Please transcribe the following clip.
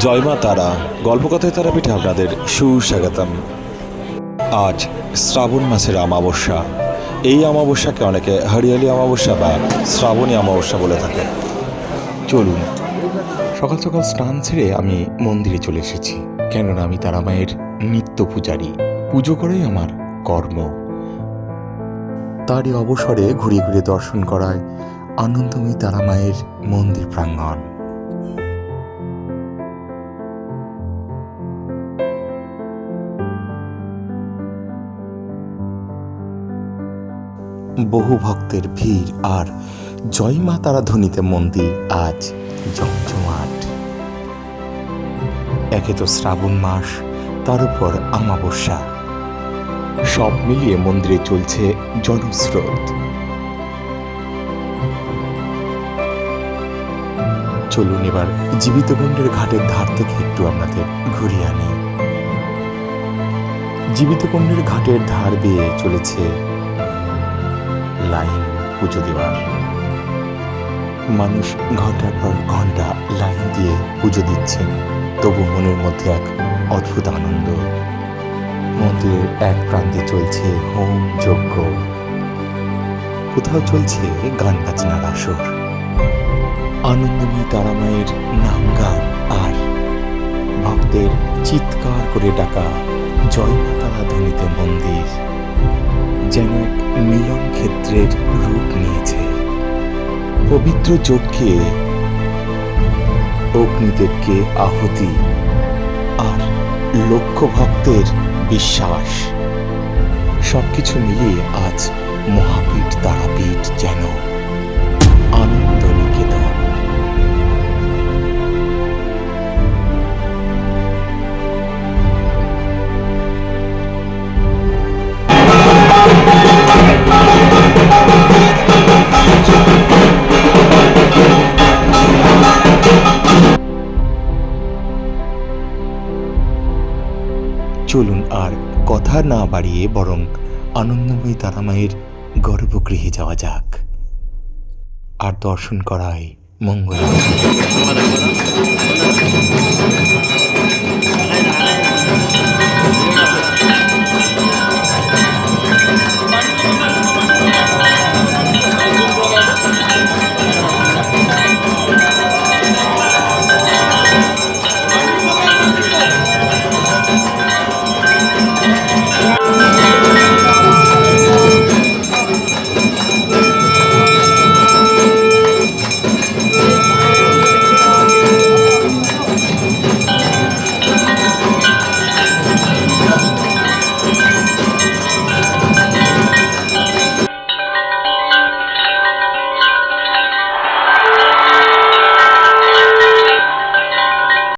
জয় মা তারা। গল্পকথায় তারাপীঠে আপনাদের সুস্বাগতম। আজ শ্রাবণ মাসের অমাবস্যা। এই অমাবস্যাকে অনেকে হরিয়ালি অমাবস্যা বা শ্রাবণী অমাবস্যা বলে থাকে। চলুন, সকাল সকাল স্নান ছেড়ে আমি মন্দিরে চলে এসেছি। কেননা আমি তারা মায়ের নিত্য পূজারী। পুজো করাই আমার কর্ম। তারই অবসরে ঘুরে ঘুরে দর্শন করায় আনন্দময়ী তারা মায়ের মন্দির প্রাঙ্গণ। বহু ভক্তের ভিড় আর জয় মা তারা ধ্বনিতে মন্দির আজ জমজমাট। একে তো শ্রাবণ মাস, তার উপর আমাবস্যা। সব মিলিয়ে মন্দিরে চলছে জনস্রোত। চলুন এবার জীবিত জীবিতকুণ্ডের ঘাটের ধার থেকে একটু আপনাদের ঘুরিয়ে আনি। জীবিত জীবিতকুণ্ডের ঘাটের ধার বেয়ে চলেছে লাইন পুজো দেওয়ার। মানুষ ঘণ্টার পর ঘণ্টা লাইন দিয়ে পুজো দিচ্ছেন তবু মনের মধ্যে এক অদ্ভুত আনন্দ। মন্দিরের এক প্রান্তে চলছে হোম যজ্ঞ। কোথাও চলছে গান বাজনার আসর। আনন্দময়ী তারামায়ের নাম গান আর। ভক্তের চিৎকার করে ডাকা জয় মাতারা ধ্বনিতে মন্দির। যেন এক মিলন ক্ষেত্রের রূপ নিয়েছে। পবিত্র যজ্ঞে অগ্নিদেবকে আহুতি আর লক্ষ ভক্তের বিশ্বাস। সবকিছু মিলিয়ে আজ মহাপীঠ তারাপীঠ যেন চলুন আর কথা না বাড়িয়ে বরং আনন্দময়ী তারামায়ের গর্ভগৃহে যাওয়া যাক। আর দর্শন করায় মঙ্গল।